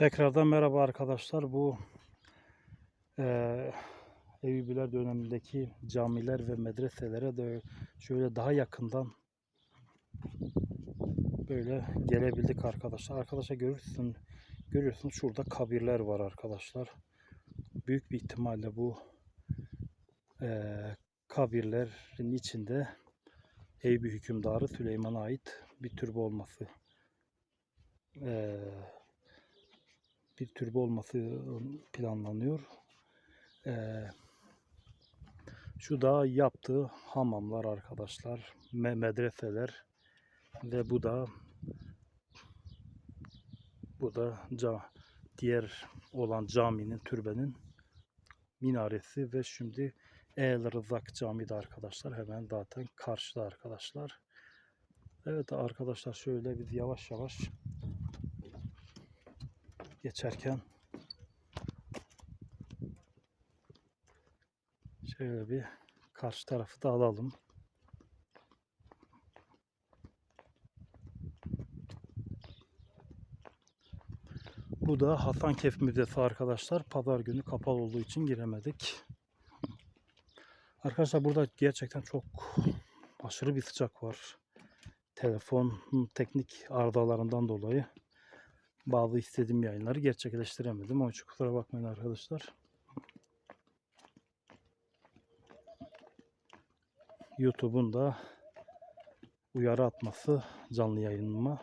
Tekrardan merhaba arkadaşlar. Bu eee Eyyubiler dönemindeki camiler ve medreselere de şöyle daha yakından böyle gelebildik arkadaşlar. Arkadaşlar görürsün, görüyorsunuz şurada kabirler var arkadaşlar. Büyük bir ihtimalle bu eee kabirlerin içinde Eyüp hükümdarı Süleyman'a ait bir türbe olması eee bir türbe olması planlanıyor. Eee, şu da yaptığı hamamlar arkadaşlar, me- medreseler ve bu da bu da ca diğer olan caminin, türbenin minaresi ve şimdi El Rızak Camii de arkadaşlar hemen zaten karşıda arkadaşlar. Evet arkadaşlar şöyle biz yavaş yavaş geçerken şöyle bir karşı tarafı da alalım. Bu da Hasankeyf Müzesi arkadaşlar. Pazar günü kapalı olduğu için giremedik. Arkadaşlar burada gerçekten çok aşırı bir sıcak var. Telefonun teknik arızalarından dolayı bazı istediğim yayınları gerçekleştiremedim. Onun için kusura bakmayın arkadaşlar. YouTube'un da uyarı atması canlı yayınıma